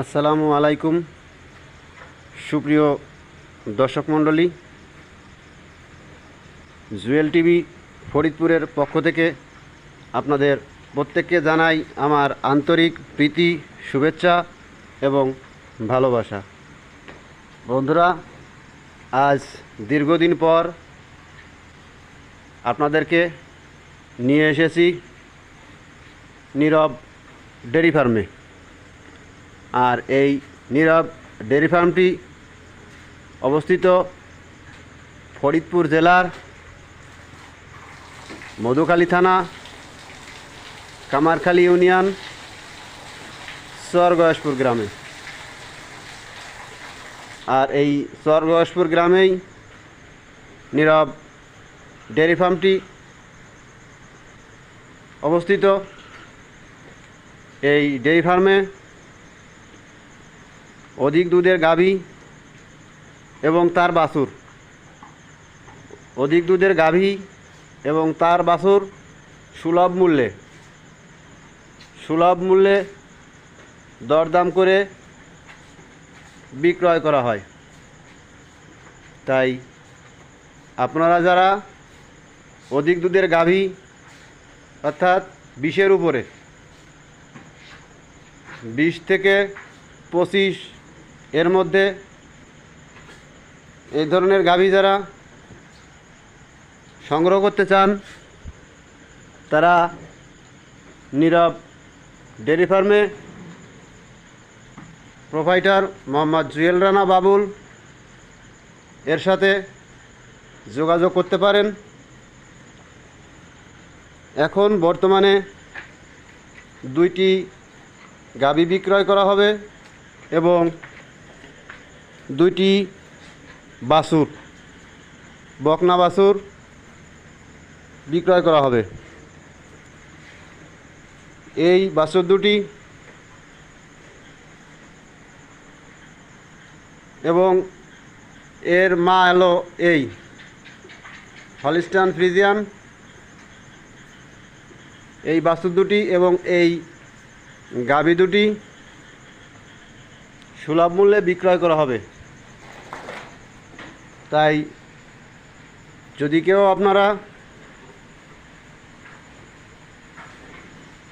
আসসালামু আলাইকুম। সুপ্রিয় দর্শক মণ্ডলী, জুয়েল টিভি ফরিদপুরের পক্ষ থেকে আপনাদের প্রত্যেককে জানাই আমার আন্তরিক প্রীতি, শুভেচ্ছা এবং ভালোবাসা। বন্ধুরা, আজ দীর্ঘদিন পর আপনাদেরকে নিয়ে এসেছি নীরব ডেরি ফার্মে। আর এই নীরব ডেয়ারি ফার্মটি অবস্থিত ফরিদপুর জেলার মধুখালী থানা, কামারখালী ইউনিয়ন স্বর্গয়সপুর গ্রামে। আর এই স্বর্গয়সপুর গ্রামেই নীরব ডেয়ারি ফার্মটি অবস্থিত। এই ডেয়ারি ফার্মে অধিক দুধের গাভী এবং তার বাছুর। অধিক দুধের গাভী এবং তার বাছুর সুলভ মূল্যে। সুলভ মূল্যে দরদাম করে বিক্রয় করা হয়। তাই আপনারা যারা অধিক দুধের গাভী, অর্থাৎ বিশের উপরে, বিশ থেকে পঁচিশ এর মধ্যে এই ধরনের গাভী যারা সংগ্রহ করতে চান, তারা নীরব ডেয়ারি ফার্মে প্রোভাইডার মোহাম্মদ জুয়েল রানা বাবুল এর সাথে যোগাযোগ করতে পারেন। এখন বর্তমানে দুইটি গাভী বিক্রয় করা হবে এবং দুইটি বাছুর। বকনা বাছুর বিক্রয় করা হবে। এই বাছুর দুটি এবং এর মা এলো এই হলিস্টান ফ্রিজিয়ান। এই বাসুর দুটি এবং এই গাভী দুটি সুলভ মূল্যে বিক্রয় করা হবে। তাই যদি কেউ আপনারা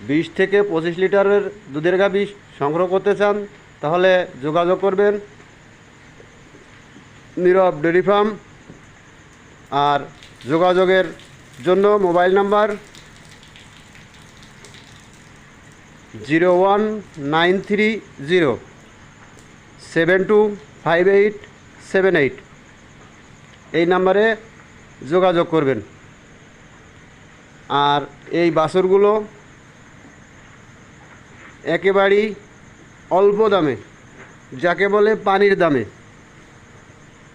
বিশ থেকে পঁচিশ লিটারের দুধের গাভী সংগ্রহ করতে চান, তাহলে যোগাযোগ করবেন। নীরব ডেরি ফার্ম। আর যোগাযোগের জন্য mobile number zero one nine three zero seven two five eight seven eight. এই নাম্বারে যোগাযোগ করবেন। আর এই বাছরগুলো একেবারেই অল্প দামে, যাকে বলে পানির দামে।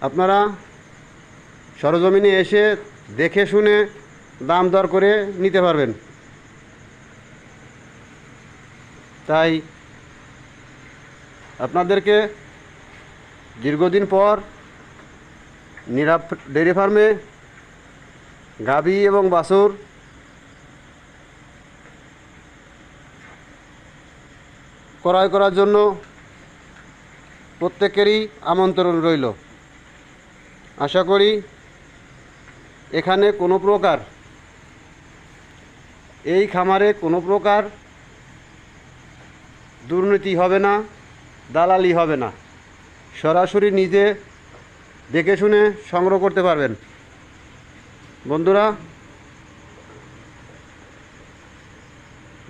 আপনারা সরজমিনে এসে দেখে শুনে দাম দর করে নিতে পারবেন। তাই আপনাদেরকে দীর্ঘদিন পর নিরাপ ডেয়ারি ফার্মে, গাভী এবং বাছুর। ক্রয় করার জন্য প্রত্যেকেরই আমন্ত্রণ রইল। আশা করি এখানে কোনো প্রকার এই খামারে কোনো প্রকার দুর্নীতি হবে না, দালালি হবে না। সরাসরি নিজে দেখে শুনে সংগ্রহ করতে পারবেন। বন্ধুরা,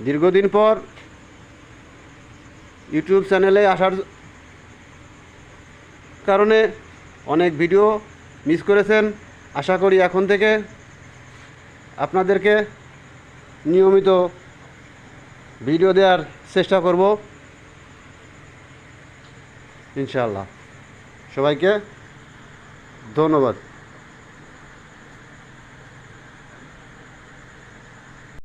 দীর্ঘদিন পর ইউটিউব চ্যানেলে আসার কারণে অনেক ভিডিও মিস করেছেন। আশা করি এখন থেকে আপনাদেরকে নিয়মিত ভিডিও দেওয়ার চেষ্টা করব। ইনশাআল্লাহ। সবাইকে ধন্যবাদ।